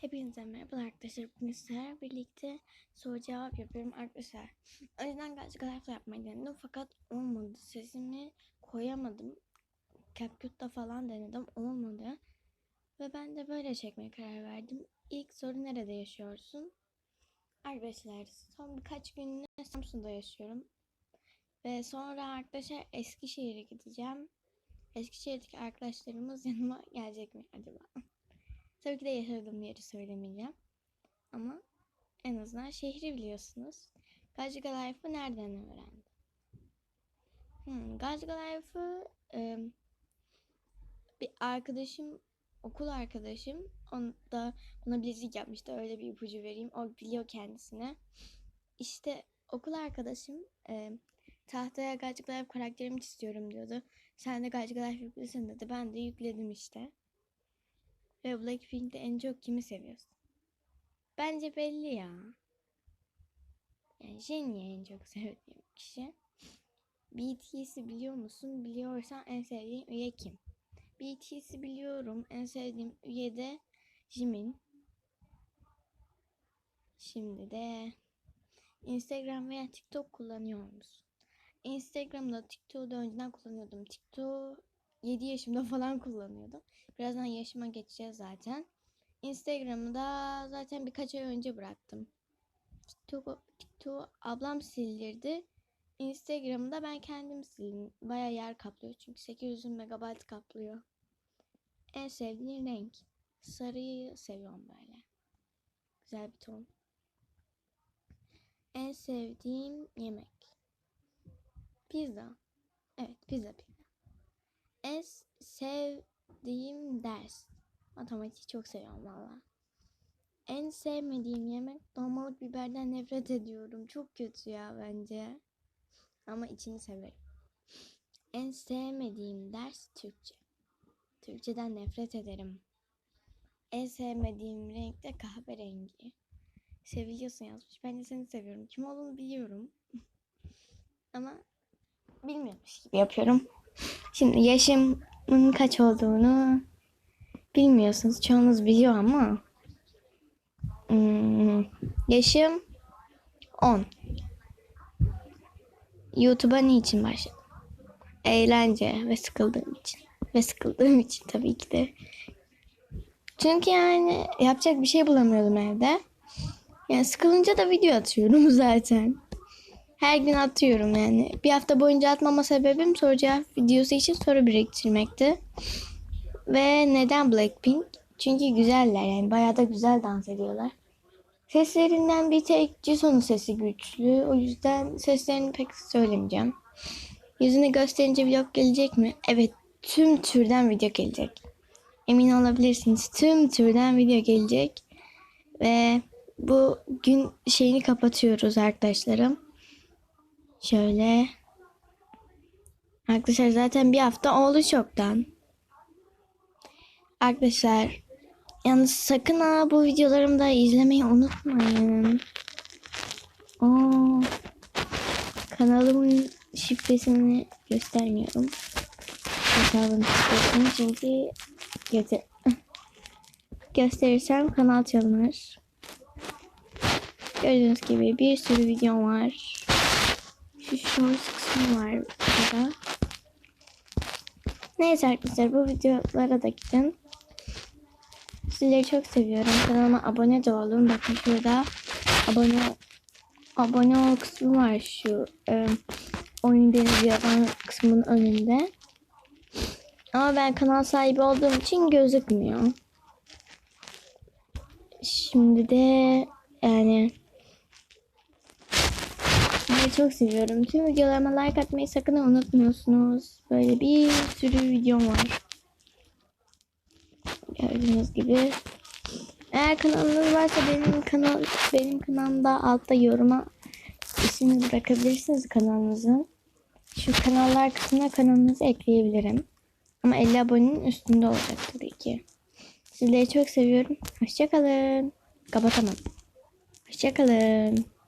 Hepinize merhaba arkadaşlar. Bugün sizlerle birlikte soru cevap yapıyorum arkadaşlar. Yüzden gerçek live yapmayı denedim fakat olmadı. Sesimi koyamadım. CapCut'ta falan denedim. Olmadı. Ve ben de böyle çekmeye karar verdim. İlk soru nerede yaşıyorsun? Arkadaşlar son birkaç günde Samsun'da yaşıyorum. Ve sonra arkadaşlar Eskişehir'e gideceğim. Eskişehir'deki arkadaşlarımız yanıma gelecek mi acaba? Tabii ki de yaşadığım yeri söylemeyeceğim. Ama en azından şehri biliyorsunuz. Gazga Life'ı nereden öğrendim? Hmm, Gazga Life'ı e, bir arkadaşım, okul arkadaşım on da ona bilezik yapmıştı. Öyle bir ipucu vereyim. O biliyor kendisine. İşte okul arkadaşım e, tahtaya Gazga Life karakterimi istiyorum diyordu. Sen de Gazga Life yüklesin dedi. Ben de yükledim işte. Ve Blackpink'te en çok kimi seviyorsun? Bence belli ya. Yani Jennie'yi en çok sevdiğim kişi. BTS'i biliyor musun? Biliyorsan en sevdiğin üye kim? BTS'i biliyorum. En sevdiğim üye de Jimin. Şimdi de Instagram veya TikTok kullanıyor musun? Instagram'da TikTok'u da önceden kullanıyordum. TikTok 7 yaşımda falan kullanıyordum. Birazdan yaşıma geçeceğiz zaten. Instagram'ı da zaten birkaç ay önce bıraktım. TikTok ablam sildirdi. Instagram'ı da ben kendim sildim. Baya yer kaplıyor çünkü 800 MB kaplıyor. En sevdiğin renk. Sarıyı seviyorum böyle. Güzel bir ton. En sevdiğim yemek. Pizza. Evet pizza pizza. En sevdiğim ders. Matematik çok seviyorum valla. En sevmediğim yemek dolmalık biberden nefret ediyorum. Çok kötü ya bence. Ama içini severim. En sevmediğim ders Türkçe. Türkçeden nefret ederim. En sevmediğim renk de kahverengi. Seviliyorsun yazmış. Ben de seni seviyorum. Kim olduğunu biliyorum. Ama bilmiyormuş gibi yapıyorum. Şimdi yaşımın kaç olduğunu bilmiyorsunuz. Çoğunuz biliyor ama hmm, yaşım 10. YouTube'a niçin başladım? Eğlence ve sıkıldığım için. Ve sıkıldığım için tabii ki de. Çünkü yani yapacak bir şey bulamıyordum evde. Yani sıkılınca da video atıyorum zaten. Her gün atıyorum yani. Bir hafta boyunca atmama sebebim soru cevap videosu için soru biriktirmekti. Ve neden Blackpink? Çünkü güzeller yani bayağı da güzel dans ediyorlar. Seslerinden bir tek Jisoo'nun sesi güçlü. O yüzden seslerini pek söylemeyeceğim. Yüzünü gösterince vlog gelecek mi? Evet tüm türden video gelecek. Emin olabilirsiniz. Tüm türden video gelecek. Ve bu gün şeyini kapatıyoruz arkadaşlarım. Şöyle. Arkadaşlar zaten bir hafta oldu çoktan. Arkadaşlar yalnız sakın ha bu videolarımı da izlemeyi unutmayın. Oo, kanalımın şifresini göstermiyorum. Hesabın şifresini çünkü göster gösterirsem kanal çalınır. Gördüğünüz gibi bir sürü videom var. Şu shorts kısmı var burada. Neyse arkadaşlar bu videolara da gidin. Sizleri çok seviyorum. Kanalıma abone de olun. Bakın şurada abone abone ol kısmı var şu e, oyun denizi yapan kısmının önünde. Ama ben kanal sahibi olduğum için gözükmüyor. Şimdi de yani Sizleri çok seviyorum. Tüm videolarıma like atmayı sakın unutmuyorsunuz. Böyle bir sürü videom var. Gördüğünüz gibi. Eğer kanalınız varsa benim kanal benim kanalımda altta yoruma ismini bırakabilirsiniz kanalınızın. Şu kanallar kısmına kanalınızı ekleyebilirim. Ama 50 abonenin üstünde olacak tabii ki. Sizleri çok seviyorum. Hoşçakalın. Kapatamadım. Hoşçakalın.